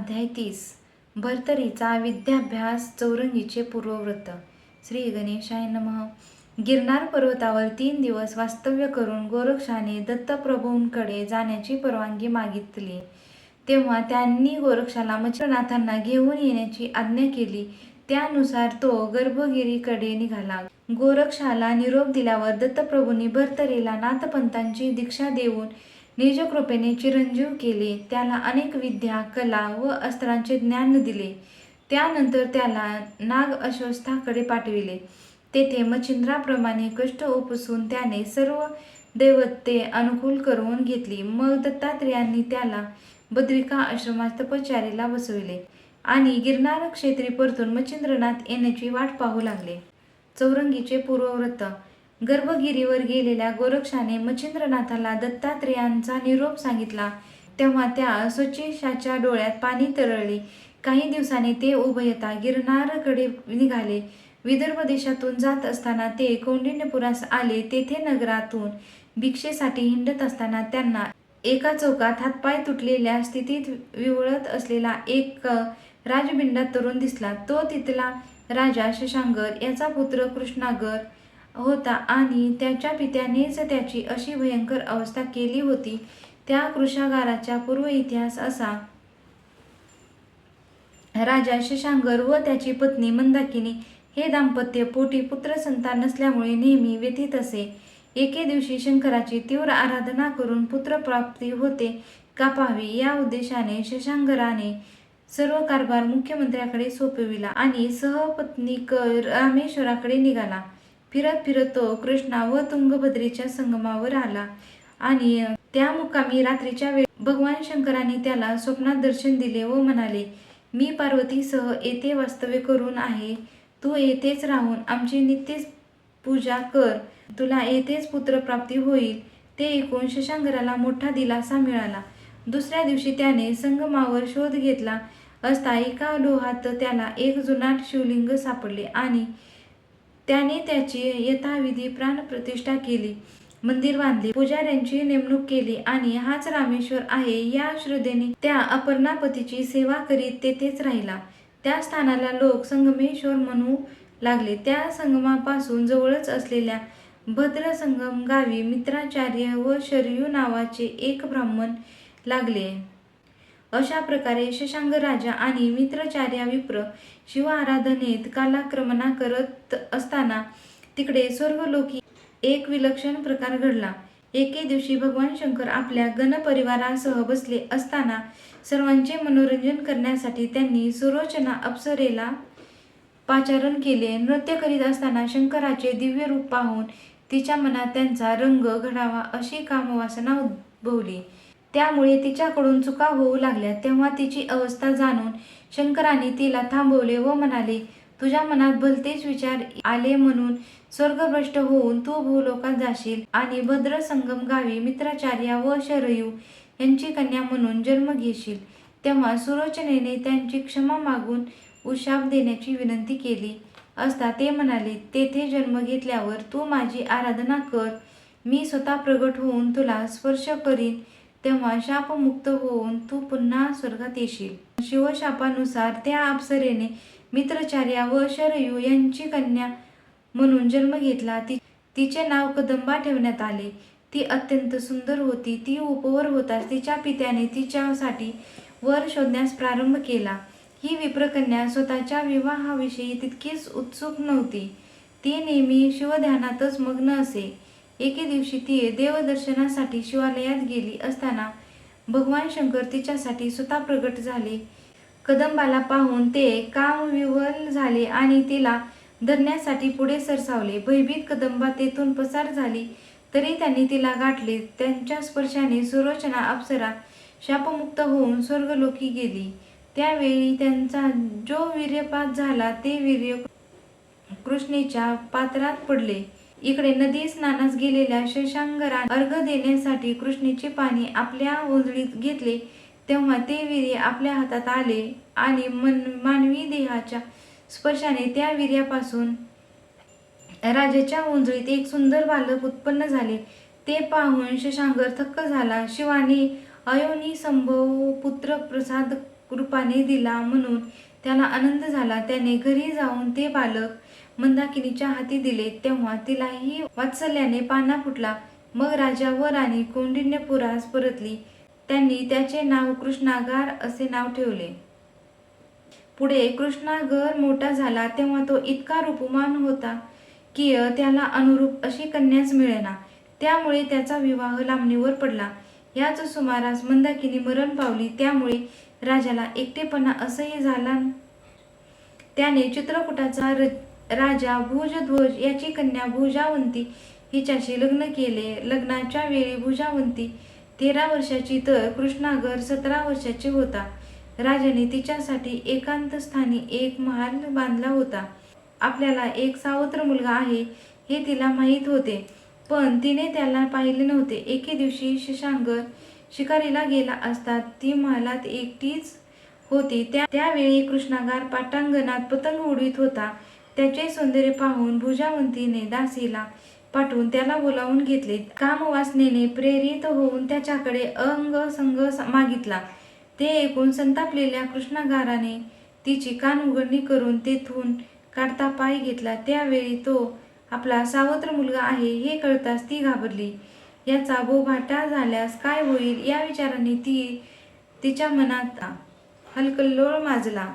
अध्याय तीस. भरतरीचा विद्याभ्यास चौरंगीचे पूर्वव्रत श्री गणेशाय नमः. गिरनार पर्वतावर तीन दिवस वास्तव्य करून गोरक्षाने दत्तप्रभूंकडे जाण्याची परवानगी मागितली. तेव्हा त्यांनी गोरक्षाला मच्छरनाथांना घेऊन येण्याची आज्ञा केली. त्यानुसार तो गर्भगिरीकडे निघाला. गोरक्षाला निरोप दिल्यावर दत्तप्रभूंनी भरतरीला नाथपंतांची दीक्षा देऊन निजकृपेने चिरंजीव केले त्याला अनेक विद्या कला व अस्त्रांचे ज्ञान दिले. त्यानंतर त्याला नाग अश्वस्थाकडे पाठविले. तेथे मच्छिंद्राप्रमाणे कष्ट उपसून त्याने सर्व दैवते अनुकूल करून घेतली. मग दत्तात्रेयांनी त्याला बद्रिका आश्रमात तपचारीला बसविले आणि गिरनार क्षेत्री परतून मच्छिंद्रनाथ येण्याची वाट पाहू लागले. चौरंगीचे पूर्वव्रत गर्भगिरीवर गेलेल्या गोरक्षाने मच्छिंद्रनाथाला दत्तात्रेयांचा निरोप सांगितला. तेव्हा त्या स्वच्छेशाच्या डोळ्यात पाणी तरळले. काही दिवसांनी ते उभयता गिरनारकडे निघाले. विदर्भ देशातून जात असताना ते कौंडिण्यपुरास आले. तेथे नगरातून भिक्षेसाठी हिंडत असताना त्यांना एका चौकात हातपाय तुटलेल्या स्थितीत विवळत असलेला एक राजबिंडा तरुण दिसला. तो तिथला राजा शशांगर याचा पुत्र कृष्णागर होता आणि त्याच्या पित्यानेच त्याची अशी भयंकर अवस्था केली होती. त्या कृषागाराचा पूर्व इतिहास असा. राजा शशांकर व त्याची पत्नी मंदाकिनी हे दाम्पत्य पोटी पुत्र संतान नसल्यामुळे नेहमी व्यथित असे. एके दिवशी शंकराची तीव्र आराधना करून पुत्रप्राप्ती होते का पाहावी या उद्देशाने शशांकराने सर्व कारभार मुख्यमंत्र्याकडे सोपविला आणि सहपत्नीक रामेश्वराकडे निघाला. फिरत फिरत तो कृष्णा व तुंगभद्रीच्या संगमावर आला. आणि त्या मुक्कामी रात्रीच्या वेळी भगवान शंकराने त्याला स्वप्नात दर्शन दिले व म्हणाले मी पार्वतीसह येथे वास्तव्य करून आहे. तू येथेच राहून आमची नित्य पूजा कर. तुला येथेच पुत्रप्राप्ती होईल. ते ऐकून शशांकराला मोठा दिलासा मिळाला. दुसऱ्या दिवशी त्याने संगमावर शोध घेतला. असता एका लोहात त्याला एक जुनाट शिवलिंग सापडले आणि त्याने त्याची यथाविधी प्राणप्रतिष्ठा केली. मंदिर बांधले. पुजाऱ्यांची नेमणूक केली आणि हाच रामेश्वर आहे या श्रद्धेने त्या अपर्णापतीची सेवा करीत तेथेच राहिला. त्या स्थानाला लोक संगमेश्वर म्हणू लागले. त्या संगमापासून जवळच असलेल्या भद्र संगम गावी मित्राचार्य व शरयू नावाचे एक ब्राह्मण लागले. अशा प्रकारे शशांक राजा आणि मित्रचार्या विप्र शिव आराधनेत कालाक्रमणा करत असताना तिकडे स्वर्गलोकी एक विलक्षण प्रकार घडला. एके दिवशी भगवान शंकर आपल्या गणपरिवारासह बसले असताना सर्वांचे मनोरंजन करण्यासाठी त्यांनी सुरोचना अप्सरेला पाचारण केले. नृत्य करीत असताना शंकराचे दिव्य रूप पाहून तिच्या मनात त्यांचा रंग घडावा अशी कामवासना उद्भवली. त्यामुळे तिच्याकडून चुका होऊ लागल्या तेव्हा तिची अवस्था जाणून शंकराने तिला थांबवले व म्हणाले तुझ्या मनात भलतेच विचार आले म्हणून स्वर्गभ्रष्ट होऊन तू भूलोकात जाशील आणि भद्र संगम गावी मित्राचार्या व शरयू यांची कन्या म्हणून जन्म घेशील. तेव्हा सुरोचनेने त्यांची क्षमा मागून उशाप देण्याची विनंती केली. असता ते म्हणाले तेथे जन्म घेतल्यावर तू माझी आराधना कर. मी स्वतः प्रगट होऊन तुला स्पर्श करीन तेव्हा शापमुक्त होऊन तू पुन्हा स्वर्गात येशील. शिवशापानुसार त्या अप्सरेने मित्रचार्या व शरयू यांची कन्या म्हणून जन्म घेतला. ती तिचे नाव कदंबा ठेवण्यात आले. ती अत्यंत सुंदर होती. ती उपवर होताच तिच्या पित्याने तिच्यासाठी वर शोधण्यास प्रारंभ केला. ही विप्रकन्या स्वतःच्या विवाहाविषयी तितकीच उत्सुक नव्हती. ती नेहमी शिवध्यानातच मग्न असे. एके दिवशी ती देवदर्शनासाठी शिवालयात गेली असताना भगवान शंकर तिच्यासाठी स्वतः प्रगट झाले. कदंबाला पाहून ते कामविवल झाले आणि तिला धरण्यासाठी पुढे सरसावले. भयभीत कदंबा तेथून पसार झाली तरी त्यांनी तिला गाठले. त्यांच्या स्पर्शाने सुरोचना अप्सरा शापमुक्त होऊन स्वर्गलोकी गेली. त्यावेळी त्यांचा जो वीर्यपात झाला ते वीर्य कृष्णेच्या पात्रात पडले. इकडे नदी स्नानास गेलेल्या शशांगरा अर्घ देण्यासाठी कृष्णेचे पाणी आपल्या ओंजळीत घेतले तेव्हा ते वीर्य आपल्या हातात आले आणि मन मानवी देहाच्या स्पर्शाने त्या वीर्यापासून राजाच्या ओंजळीत एक सुंदर बालक उत्पन्न झाले. ते पाहून शशांगर थक्क झाला. शिवाने अयोनी संभव पुत्र प्रसाद रूपाने दिला म्हणून त्याला आनंद झाला. त्याने घरी जाऊन ते बालक मंदाकिनीच्या हाती दिले तेव्हा तिलाही वात्सल्याने पाना फुटला. मग राजा व राणी कौंडिण्यपुरास परतली. त्यांनी त्याचे नाव कृष्णागार असे नाव ठेवले. पुढे कृष्णागर मोठा झाला तेव्हा तो इतका रूपमान होता की त्याला अनुरूप अशी कन्याच मिळेना. त्यामुळे त्याचा विवाह लांबणीवर पडला. याच सुमारास मंदाकिनी मरण पावली. त्यामुळे राजाला एकटेपणा असह्य झाला. त्याने चित्रकूटाचा र- राजा भुजध्वज याची कन्या भुजावंती हिच्याशी लग्न केले. लग्नाच्या वेळी भुजावंती तेरा वर्षाची तर कृष्णागर सतरा वर्षाची होता. राजाने तिच्यासाठी एकांत स्थानी एक महाल बांधला होता. आपल्याला एक सावत्र मुलगा आहे हे तिला माहीत होते. पण तिने त्याला पाहिले नव्हते. एके दिवशी शिशांगर शिकारीला गेला असता ती महालात एकटीच होती. त्या त्यावेळी कृष्णागार पाटांगणात पतंग उडवीत होता. त्याचे सौंदर्य पाहून भुजावंतीने दासीला पाठवून त्याला बोलावून घेतले. कामवासनेने प्रेरित होऊन त्याच्याकडे अंग संग मागितला. ते ऐकून संतापलेल्या कृष्णागाराने तिची कान उघडणी करून तेथून काढता पाय घेतला. त्यावेळी तो आपला सावत्र मुलगा आहे हे कळताच ती घाबरली. याचा बोभाटा झाल्यास काय होईल या विचाराने ती तिच्या मनात हलकल्लोळ माजला.